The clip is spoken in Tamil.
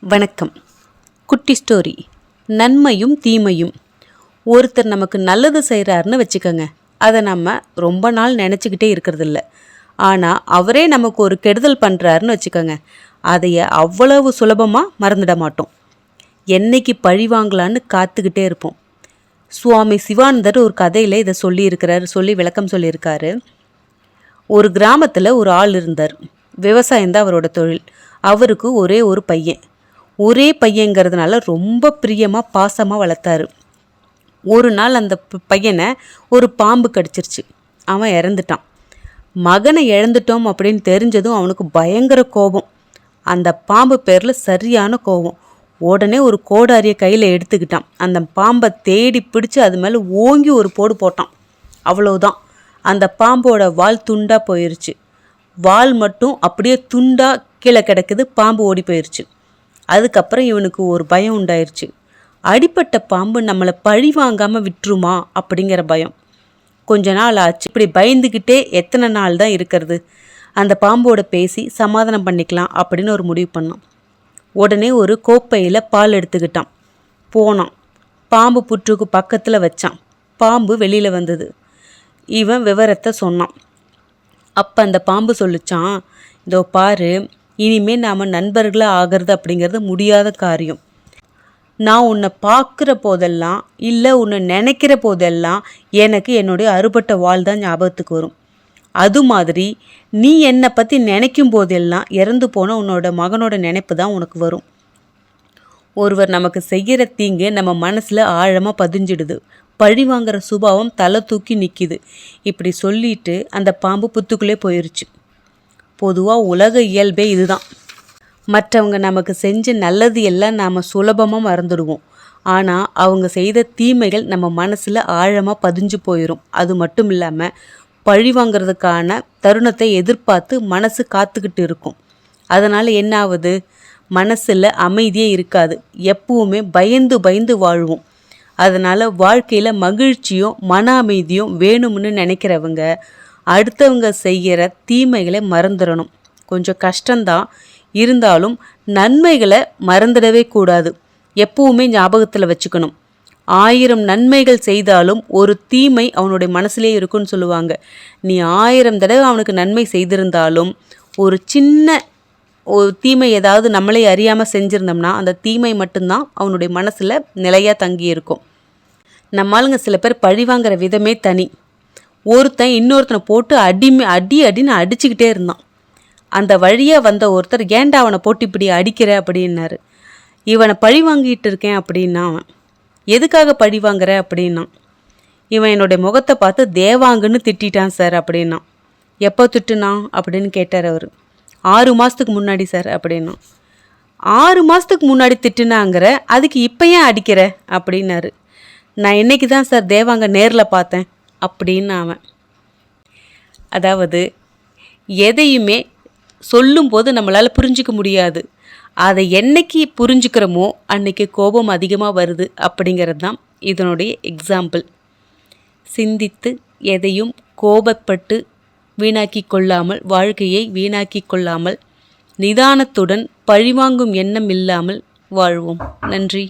வணக்கம். குட்டி ஸ்டோரி. நன்மையும் தீமையும். ஒருத்தர் நமக்கு நல்லது செய்கிறாருன்னு வச்சுக்கோங்க. அதை நம்ம ரொம்ப நாள் நினச்சிக்கிட்டே இருக்கிறதில்ல. ஆனால் அவரே நமக்கு ஒரு கெடுதல் பண்ணுறாருன்னு வச்சுக்கோங்க. அதைய அவ்வளவு சுலபமாக மறந்துட மாட்டோம். என்னைக்கு பழி வாங்கலான்னு காத்துக்கிட்டே இருப்போம். சுவாமி சிவானந்தர் ஒரு கதையில் இதை சொல்லியிருக்கிறாரு சொல்லி விளக்கம் சொல்லியிருக்காரு. ஒரு கிராமத்தில் ஒரு ஆள் இருந்தார். விவசாயம்தான் அவரோட தொழில். அவருக்கு ஒரே ஒரு பையன். ஒரே பையங்கிறதுனால ரொம்ப பிரியமாக பாசமாக வளர்த்தாரு. ஒரு நாள் அந்த பையனை ஒரு பாம்பு கடிச்சிருச்சு. அவன் இறந்துட்டான். மகனை இழந்துட்டோம் அப்படின்னு தெரிஞ்சதும் அவனுக்கு பயங்கர கோபம். அந்த பாம்பு பேரில் சரியான கோபம். உடனே ஒரு கோடாரியை கையில் எடுத்துக்கிட்டான். அந்த பாம்பை தேடி பிடிச்சி அது மேலே ஓங்கி ஒரு போடு போட்டான். அவ்வளவுதான். அந்த பாம்போட வால் துண்டாக போயிருச்சு. வால் மட்டும் அப்படியே துண்டாக கீழே கிடக்குது பாம்பு ஓடி போயிருச்சு. அதுக்கப்புறம் இவனுக்கு ஒரு பயம் உண்டாயிருச்சு. அடிப்பட்ட பாம்பு நம்மளை பழி வாங்காமல் விட்டுருமா அப்படிங்கிற பயம். கொஞ்ச நாள் ஆச்சு. இப்படி பயந்துக்கிட்டே எத்தனை நாள் தான் இருக்கிறது? அந்த பாம்போட பேசி சமாதானம் பண்ணிக்கலாம் அப்படின்னு ஒரு முடிவு பண்ணான். உடனே ஒரு கோப்பையில் பால் எடுத்துக்கிட்டான். போனான். பாம்பு புற்றுக்கு பக்கத்தில் வச்சான். பாம்பு வெளியில் வந்தது. இவன் விவரத்தை சொன்னான். அப்போ அந்த பாம்பு சொல்லிச்சான் இதோ பாரு இனிமேல் நாம் நண்பர்களாக ஆகிறது அப்படிங்கிறது முடியாத காரியம். நான் உன்னை பார்க்குற போதெல்லாம் இல்லை உன்னை நினைக்கிற போதெல்லாம் எனக்கு என்னுடைய அறுபட்ட வாழ் தான் ஞாபகத்துக்கு வரும். அது மாதிரி நீ என்னை பற்றி நினைக்கும் போதெல்லாம் இறந்து போன உன்னோட மகனோட நினைப்பு தான் உனக்கு வரும். ஒருவர் நமக்கு செய்கிற தீங்கு நம்ம மனசில் ஆழமாக பதிஞ்சிடுது. பழி வாங்குற சுபாவம் தலை தூக்கி நிற்கிது இப்படி சொல்லிட்டு அந்த பாம்பு புத்துக்குள்ளே போயிருச்சு. பொதுவாக உலக இயல்பே இதுதான். மற்றவங்க நமக்கு செஞ்ச நல்லது எல்லாம் நாம் சுலபமாக மறந்துடுவோம். ஆனால் அவங்க செய்த தீமைகள் நம்ம மனசில் ஆழமாக பதிஞ்சு போயிடும் அது மட்டும் இல்லாமல் பழி வாங்குறதுக்கான தருணத்தை எதிர்பார்த்து மனசு காத்துக்கிட்டு இருக்கும். அதனால் என்ன ஆகுது? மனசில் அமைதியே இருக்காது. எப்பவுமே பயந்து பயந்து வாழ்வோம். அதனால் வாழ்க்கையில் மகிழ்ச்சியும் மன அமைதியும் வேணும்னு நினைக்கிறவங்க அடுத்தவங்க செய்கிற தீமைகளை மறந்துடணும். கொஞ்சம் கஷ்டம்தான். இருந்தாலும் நன்மைகளை மறந்துடவே கூடாது. எப்பவுமே ஞாபகத்தில் வச்சுக்கணும். ஆயிரம் நன்மைகள் செய்தாலும் ஒரு தீமை அவனுடைய மனசுலேயே இருக்குன்னு சொல்லுவாங்க. நீ ஆயிரம் தடவை அவனுக்கு நன்மை செய்திருந்தாலும் ஒரு சின்ன ஒரு தீமை ஏதாவது நம்மளே அறியாமல் செஞ்சுருந்தோம்னா அந்த தீமை மட்டும்தான் அவனுடைய மனசில் நிலையாக தங்கி இருக்கும் நம்ம ஆளுங்க சில பேர் பழிவாங்கிற விதமே தனி. ஒருத்தன் இன்னொருத்தனை போட்டு அடிமை அடி அடின்னு அடிச்சுக்கிட்டே இருந்தான். அந்த வழியாக வந்த ஒருத்தர் ஏன்டா அவனை போட்டு இப்படி அடிக்கிற? அப்படின்னாரு. இவனை பழி வாங்கிட்டு இருக்கேன் அப்படின்னா அவன் எதுக்காக பழி வாங்குற? அப்படின்னா இவன் என்னுடைய முகத்தை பார்த்து தேவாங்கன்னு திட்டான் சார் அப்படின்னா எப்போ திட்டுனான் அப்படின்னு கேட்டார் அவர். ஆறு மாதத்துக்கு முன்னாடி சார் அப்படின்னா ஆறு மாதத்துக்கு முன்னாடி திட்டுனாங்கிற அதுக்கு இப்போ ஏன் அடிக்கிற? அப்படின்னாரு. நான் இன்னைக்கு தான் சார் தேவாங்க நேரில் பார்த்தேன். அப்படின்னு அவன் அதாவது எதையுமே சொல்லும்போது நம்மளால் புரிஞ்சிக்க முடியாது. அதை என்னைக்கு புரிஞ்சுக்கிறோமோ அன்னைக்கு கோபம் அதிகமாக வருது அப்படிங்கிறது தான் இதனுடைய எக்ஸாம்பிள் சிந்தித்து எதையும் கோபப்பட்டு வீணாக்கி கொள்ளாமல் வாழ்க்கையை வீணாக்கி கொள்ளாமல் நிதானத்துடன் பழிவாங்கும் எண்ணம் இல்லாமல் வாழ்வோம். நன்றி.